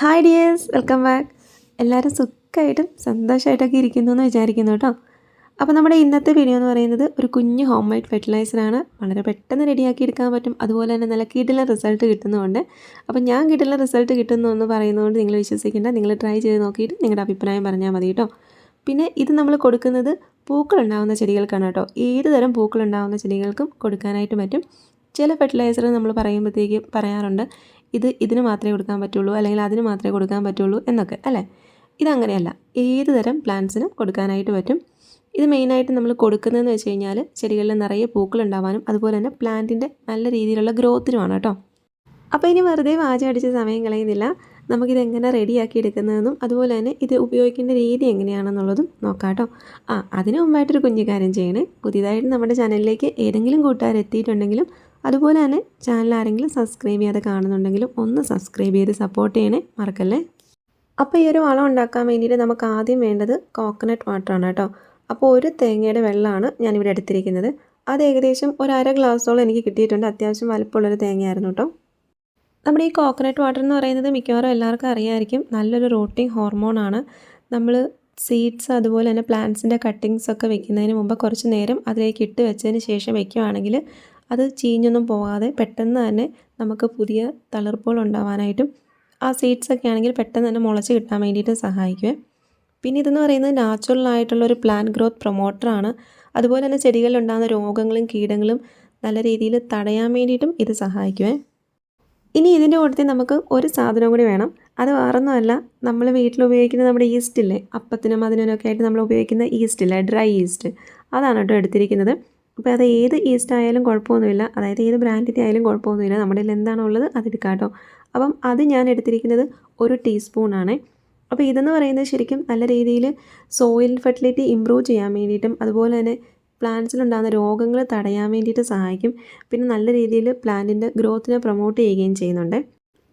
Hi dears welcome back എല്ലാവരും സുഖമായിട്ടും സന്തോഷമായിട്ടൊക്കെ ഇരിക്കുന്നു എന്ന് വിചാരിക്കുന്നു കേട്ടോ. അപ്പോൾ നമ്മുടെ ഇന്നത്തെ വീഡിയോ എന്ന് പറയുന്നത് ഒരു കുഞ്ഞ് ഹോം മെയ്ഡ് ഫെർട്ടിലൈസറാണ് വളരെ പെട്ടെന്ന് റെഡിയാക്കി എടുക്കാൻ പറ്റും. അതുപോലെ തന്നെ നല്ല കിടില റിസൾട്ട് കിട്ടുന്നതുകൊണ്ട് അപ്പോൾ ഞാൻ കിടില റിസൾട്ട് കിട്ടുന്നു എന്ന് പറയുന്നതുകൊണ്ട് നിങ്ങൾ വിശ്വസിക്കേണ്ട. നിങ്ങൾ ട്രൈ ചെയ്ത് നോക്കിയിട്ട് നിങ്ങളുടെ അഭിപ്രായം പറഞ്ഞാൽ മതി കേട്ടോ. പിന്നെ ഇത് നമ്മൾ കൊടുക്കുന്നത് പൂക്കളുണ്ടാകുന്ന ചെടികൾക്കാണ് കേട്ടോ. ഏത് തരം പൂക്കളുണ്ടാകുന്ന ചെടികൾക്കും കൊടുക്കാനായിട്ട് പറ്റും. ചില ഫെർട്ടിലൈസർ നമ്മൾ പറയുമ്പോഴത്തേക്ക് പറയാറുണ്ട്. ഇത് ഇതിന് മാത്രമേ കൊടുക്കാൻ പറ്റുള്ളൂ അല്ലെങ്കിൽ അതിന് മാത്രമേ കൊടുക്കാൻ പറ്റുള്ളൂ എന്നൊക്കെ അല്ലേ? ഇതങ്ങനെയല്ല. ഏത് തരം പ്ലാന്റ്സിനും കൊടുക്കാനായിട്ട് പറ്റും. ഇത് മെയിനായിട്ട് നമ്മൾ കൊടുക്കുന്നതെന്ന് വെച്ച് കഴിഞ്ഞാൽ ചെടികളിൽ നിറയെ പൂക്കൾ ഉണ്ടാവാനും അതുപോലെ തന്നെ പ്ലാന്റിന്റെ നല്ല രീതിയിലുള്ള ഗ്രോത്തിനുമാണ് കേട്ടോ. അപ്പോൾ ഇനി വെറുതെ വാചം അടിച്ച് സമയം കളയുന്നില്ല. നമുക്കിത് എങ്ങനെ റെഡിയാക്കി എടുക്കുന്നതെന്നും അതുപോലെ തന്നെ ഇത് ഉപയോഗിക്കേണ്ട രീതി എങ്ങനെയാണെന്നുള്ളതും നോക്കാം കേട്ടോ. ആ അതിനു മുമ്പായിട്ടൊരു കുഞ്ഞു കാര്യം ചെയ്യണേ. പുതിയതായിട്ട് നമ്മുടെ ചാനലിലേക്ക് ഏതെങ്കിലും കൂട്ടുകാർ എത്തിയിട്ടുണ്ടെങ്കിലും അതുപോലെ തന്നെ ചാനൽ ആരെങ്കിലും സബ്സ്ക്രൈബ് ചെയ്യാതെ കാണുന്നുണ്ടെങ്കിലും ഒന്ന് സബ്സ്ക്രൈബ് ചെയ്ത് സപ്പോർട്ട് ചെയ്യണേ മറക്കല്ലേ? അപ്പോൾ ഈ ഒരു വളം ഉണ്ടാക്കാൻ വേണ്ടിയിട്ട് നമുക്ക് ആദ്യം വേണ്ടത് കോക്കനട്ട് വാട്ടറാണ് കേട്ടോ. അപ്പോൾ ഒരു തേങ്ങയുടെ വെള്ളമാണ് ഞാനിവിടെ എടുത്തിരിക്കുന്നത്. അത് ഏകദേശം ഒരു അര ഗ്ലാസ്സോളം എനിക്ക് കിട്ടിയിട്ടുണ്ട്. അത്യാവശ്യം വലുപ്പമുള്ളൊരു തേങ്ങയായിരുന്നു കേട്ടോ. നമ്മുടെ ഈ കോക്കനട്ട് വാട്ടർ എന്ന് പറയുന്നത് മിക്കവാറും എല്ലാവർക്കും അറിയാമായിരിക്കും. നല്ലൊരു റോട്ടിംഗ് ഹോർമോണാണ് നമ്മൾ സീഡ്സ് അതുപോലെ തന്നെ പ്ലാന്റ്സിന്റെ കട്ടിങ്സ് ഒക്കെ വെക്കുന്നതിന് മുമ്പ് കുറച്ച് നേരം അതിലേക്ക് ഇട്ട് വെച്ചതിന് ശേഷം വെക്കുകയാണെങ്കിൽ അത് ചീഞ്ഞൊന്നും പോകാതെ പെട്ടെന്ന് തന്നെ നമുക്ക് പുതിയ തളിർപ്പുകൾ ഉണ്ടാവാനായിട്ടും ആ സീഡ്സ് ഒക്കെ ആണെങ്കിൽ പെട്ടെന്ന് തന്നെ മുളച്ച് കിട്ടാൻ വേണ്ടിയിട്ട് സഹായിക്കുമേ പിന്നെ ഇതെന്ന് പറയുന്നത് നാച്ചുറൽ ആയിട്ടുള്ള ഒരു പ്ലാന്റ് ഗ്രോത്ത് പ്രൊമോട്ടറാണ് അതുപോലെ തന്നെ ചെടികളിൽ ഉണ്ടാകുന്ന രോഗങ്ങളും കീടങ്ങളും നല്ല രീതിയിൽ തടയാൻ വേണ്ടിയിട്ടും ഇത് സഹായിക്കുമേ ഇനി ഇതിന്റെ കൂട്ടത്തിൽ നമുക്ക് ഒരു സാധനം കൂടി വേണം. അത് വേറൊന്നുമല്ല നമ്മൾ വീട്ടിൽ ഉപയോഗിക്കുന്ന നമ്മുടെ ഈസ്റ്റ് ഇല്ലേ? അപ്പത്തിനും അതിനൊക്കെ ആയിട്ട് നമ്മൾ ഉപയോഗിക്കുന്ന ഈസ്റ്റ് ഇല്ലേ? ഡ്രൈ ഈസ്റ്റ് അതാണ് കേട്ടോ എടുത്തിരിക്കുന്നത്. അപ്പോൾ അത് ഏത് ഈസ്റ്റ് ആയാലും കുഴപ്പമൊന്നുമില്ല. അതായത് ഏത് ബ്രാൻഡിന്റെ ആയാലും കുഴപ്പമൊന്നുമില്ല. നമ്മുടെ കയ്യിൽ എന്താണോ ഉള്ളത് അപ്പം അത് ഞാൻ എടുത്തിരിക്കുന്നത് ഒരു ടീസ്പൂണാണ്. അപ്പോൾ ഇതെന്ന് പറയുന്നത് ശരിക്കും നല്ല രീതിയിൽ സോയിൽ ഫെർട്ടിലിറ്റി ഇമ്പ്രൂവ് ചെയ്യാൻ വേണ്ടിയിട്ടും അതുപോലെ തന്നെ പ്ലാന്റ്സിലുണ്ടാകുന്ന രോഗങ്ങൾ തടയാൻ വേണ്ടിയിട്ട് സഹായിക്കും. പിന്നെ നല്ല രീതിയിൽ പ്ലാന്റിന്റെ ഗ്രോത്തിനെ പ്രൊമോട്ട് ചെയ്യുകയും ചെയ്യുന്നുണ്ട്.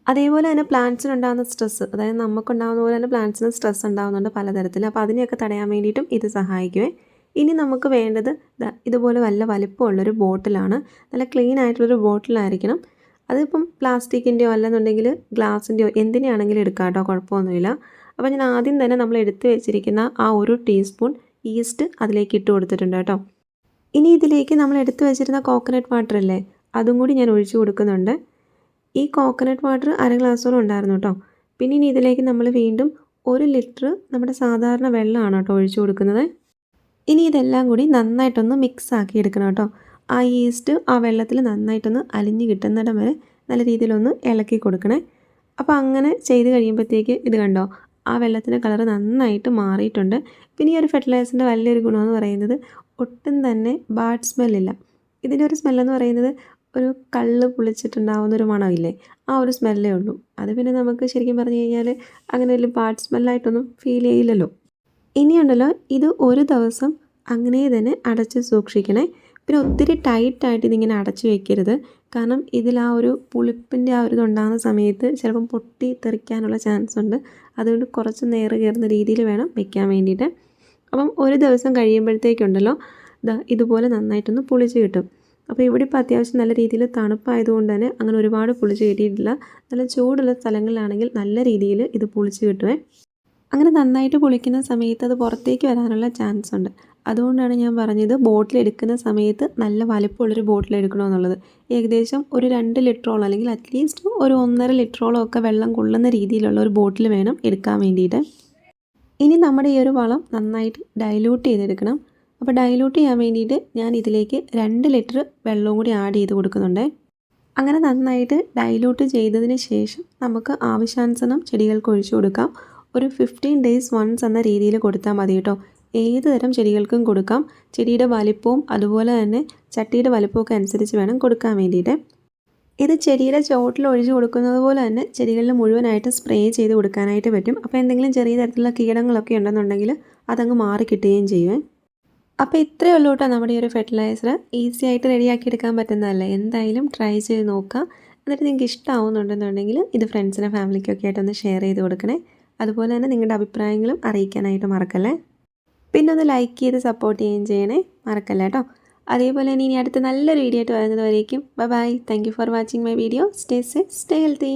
അതേപോലെ തന്നെ പ്ലാന്റ്സിനുണ്ടാകുന്ന സ്ട്രെസ്സ് അതായത് നമുക്കുണ്ടാകുന്ന പോലെ തന്നെ പ്ലാന്റ്സിന് സ്ട്രെസ് ഉണ്ടാകുന്നുണ്ട് പലതരത്തിൽ. അപ്പോൾ അതിനെയൊക്കെ തടയാൻ വേണ്ടിയിട്ടും ഇത് സഹായിക്കുമേ ഇനി നമുക്ക് വേണ്ടത് ഇതുപോലെ വല്ല വലിപ്പമുള്ളൊരു ബോട്ടിലാണ്. നല്ല ക്ലീൻ ആയിട്ടുള്ളൊരു ബോട്ടിലായിരിക്കണം. അതിപ്പം പ്ലാസ്റ്റിക്കിന്റെയോ അല്ലെന്നുണ്ടെങ്കിൽ ഗ്ലാസിന്റെയോ എന്തിനാണെങ്കിലും എടുക്കാം കേട്ടോ കുഴപ്പമൊന്നുമില്ല. അപ്പോൾ ഞാൻ ആദ്യം തന്നെ നമ്മൾ എടുത്തു വെച്ചിരിക്കുന്ന ആ ഒരു ടീസ്പൂൺ ഈസ്റ്റ് അതിലേക്ക് ഇട്ട് കൊടുത്തിട്ടുണ്ട് കേട്ടോ. ഇനി ഇതിലേക്ക് നമ്മൾ എടുത്തു വെച്ചിരുന്ന കോക്കനട്ട് വാട്ടർ അല്ലേ അതും കൂടി ഞാൻ ഒഴിച്ചു കൊടുക്കുന്നുണ്ട്. ഈ കോക്കനട്ട് വാട്ടർ അര ഗ്ലാസ്സോളം ഉണ്ടായിരുന്നു കേട്ടോ. പിന്നെ ഇനി ഇതിലേക്ക് നമ്മൾ വീണ്ടും ഒരു ലിറ്റർ നമ്മുടെ സാധാരണ വെള്ളമാണ് കേട്ടോ ഒഴിച്ചു കൊടുക്കുന്നത്. ഇനി ഇതെല്ലാം കൂടി നന്നായിട്ടൊന്ന് മിക്സ് ആക്കി എടുക്കണം കേട്ടോ. ആ ഈസ്റ്റ് ആ വെള്ളത്തിൽ നന്നായിട്ടൊന്ന് അലിഞ്ഞ് കിട്ടുന്നിടം വരെ നല്ല രീതിയിലൊന്ന് ഇളക്കി കൊടുക്കണേ. അപ്പോൾ അങ്ങനെ ചെയ്ത് കഴിയുമ്പോഴത്തേക്ക് ഇത് കണ്ടോ ആ വെള്ളത്തിന്റെ കളർ നന്നായിട്ട് മാറിയിട്ടുണ്ട്. പിന്നെ ഈ ഒരു ഫെർട്ടിലൈസറിന്റെ വലിയൊരു ഗുണമെന്ന് പറയുന്നത് ഒട്ടും തന്നെ ബാഡ് സ്മെല്ലില്ല ഇതിന്റെ ഒരു സ്മെല്ലെന്ന് പറയുന്നത് ഒരു കള്ള് പുളിച്ചിട്ടുണ്ടാവുന്ന ഒരു മണമില്ലേ ആ ഒരു സ്മെല്ലേ ഉള്ളൂ. അത് പിന്നെ നമുക്ക് ശരിക്കും പറഞ്ഞു കഴിഞ്ഞാൽ അങ്ങനെ വലിയ ബാഡ് സ്മെല്ലായിട്ടൊന്നും ഫീൽ ചെയ്യില്ലല്ലോ. ഇനിയുണ്ടല്ലോ ഇത് ഒരു ദിവസം അങ്ങനെ തന്നെ അടച്ച് സൂക്ഷിക്കണേ. പിന്നെ ഒത്തിരി ടൈറ്റായിട്ട് ഇതിങ്ങനെ അടച്ചു വെക്കരുത്. കാരണം ഇതിൽ ആ ഒരു പുളിപ്പിന്റെ ആ ഒരു ഇതുണ്ടാകുന്ന സമയത്ത് ചിലപ്പം പൊട്ടി തെറിക്കാനുള്ള ചാൻസ് ഉണ്ട്. അതുകൊണ്ട് കുറച്ച് നേരെ കയറുന്ന രീതിയിൽ വേണം വെക്കാൻ വേണ്ടിയിട്ട്. അപ്പം ഒരു ദിവസം കഴിയുമ്പോഴത്തേക്കുണ്ടല്ലോ ഇതാ ഇതുപോലെ നന്നായിട്ടൊന്ന് പുളിച്ച് കിട്ടും. അപ്പോൾ ഇവിടെ ഇപ്പോൾ അത്യാവശ്യം നല്ല രീതിയിൽ തണുപ്പായതുകൊണ്ട് തന്നെ അങ്ങനെ ഒരുപാട് പുളിച്ച് കിട്ടിയിട്ടില്ല. നല്ല ചൂടുള്ള സ്ഥലങ്ങളിലാണെങ്കിൽ നല്ല രീതിയിൽ ഇത് പുളിച്ച് കിട്ടുമേ അങ്ങനെ നന്നായിട്ട് കുളിക്കുന്ന സമയത്ത് അത് പുറത്തേക്ക് വരാനുള്ള ചാൻസ് ഉണ്ട്. അതുകൊണ്ടാണ് ഞാൻ പറഞ്ഞത് ബോട്ടിൽ എടുക്കുന്ന സമയത്ത് നല്ല വലിപ്പമുള്ളൊരു ബോട്ടിൽ എടുക്കണമെന്നുള്ളത്. ഏകദേശം ഒരു രണ്ട് ലിറ്ററോളം അല്ലെങ്കിൽ അറ്റ്ലീസ്റ്റ് ഒരു ഒന്നര ലിറ്ററോളം ഒക്കെ വെള്ളം കൊള്ളുന്ന രീതിയിലുള്ള ഒരു ബോട്ടിൽ വേണം എടുക്കാൻ വേണ്ടിയിട്ട്. ഇനി നമ്മുടെ ഈ ഒരു വളം നന്നായിട്ട് ഡൈല്യൂട്ട് ചെയ്തെടുക്കണം. അപ്പോൾ ഡൈലൂട്ട് ചെയ്യാൻ വേണ്ടിയിട്ട് ഞാൻ ഇതിലേക്ക് രണ്ട് ലിറ്റർ വെള്ളവും കൂടി ആഡ് ചെയ്ത് കൊടുക്കുന്നുണ്ട്. അങ്ങനെ നന്നായിട്ട് ഡൈലൂട്ട് ചെയ്തതിന് ശേഷം നമുക്ക് ആവശ്യാനുസരണം ചെടികൾക്ക് ഒഴിച്ചു കൊടുക്കാം. ഒരു ഫിഫ്റ്റീൻ ഡേയ്സ് വൺസ് എന്ന രീതിയിൽ കൊടുത്താൽ മതി കേട്ടോ. ഏത് തരം ചെടികൾക്കും കൊടുക്കാം. ചെടിയുടെ വലിപ്പവും അതുപോലെ തന്നെ ചട്ടിയുടെ വലിപ്പമൊക്കെ അനുസരിച്ച് വേണം കൊടുക്കാൻ വേണ്ടിയിട്ട്. ഇത് ചെടിയുടെ ചോട്ടിൽ ഒഴിച്ച് കൊടുക്കുന്നത് പോലെ തന്നെ ചെടികളിൽ മുഴുവനായിട്ട് സ്പ്രേ ചെയ്ത് കൊടുക്കാനായിട്ട് പറ്റും. അപ്പോൾ എന്തെങ്കിലും ചെറിയ തരത്തിലുള്ള കീടങ്ങളൊക്കെ ഉണ്ടെന്നുണ്ടെങ്കിൽ അതങ്ങ് മാറി കിട്ടുകയും ചെയ്യും. അപ്പോൾ ഇത്രയേ ഉള്ളൂ കേട്ടോ നമ്മുടെ ഈ ഒരു ഫെർട്ടിലൈസർ ഈസി ആയിട്ട് റെഡിയാക്കി എടുക്കാൻ പറ്റുന്നതല്ല? എന്തായാലും ട്രൈ ചെയ്ത് നോക്കാം എന്നിട്ട് നിങ്ങൾക്ക് ഇഷ്ടമാവുന്നുണ്ടെന്നുണ്ടെങ്കിൽ ഇത് ഫ്രണ്ട്സിനും ഫാമിലിക്കൊക്കെ ആയിട്ടൊന്ന് ഷെയർ ചെയ്ത് കൊടുക്കണേ. അതുപോലെ തന്നെ നിങ്ങളുടെ അഭിപ്രായങ്ങളും അറിയിക്കാനായിട്ട് മറക്കല്ലേ? പിന്നെ ഒന്ന് ലൈക്ക് ചെയ്ത് സപ്പോർട്ട് ചെയ്യുകയും ചെയ്യണേ മറക്കല്ല കേട്ടോ അതേപോലെ തന്നെ ഇനി അടുത്ത നല്ലൊരു വീഡിയോ ആയിട്ട് വരുന്നത് വരേക്കും bye bye thank for watching my video stay safe stay healthy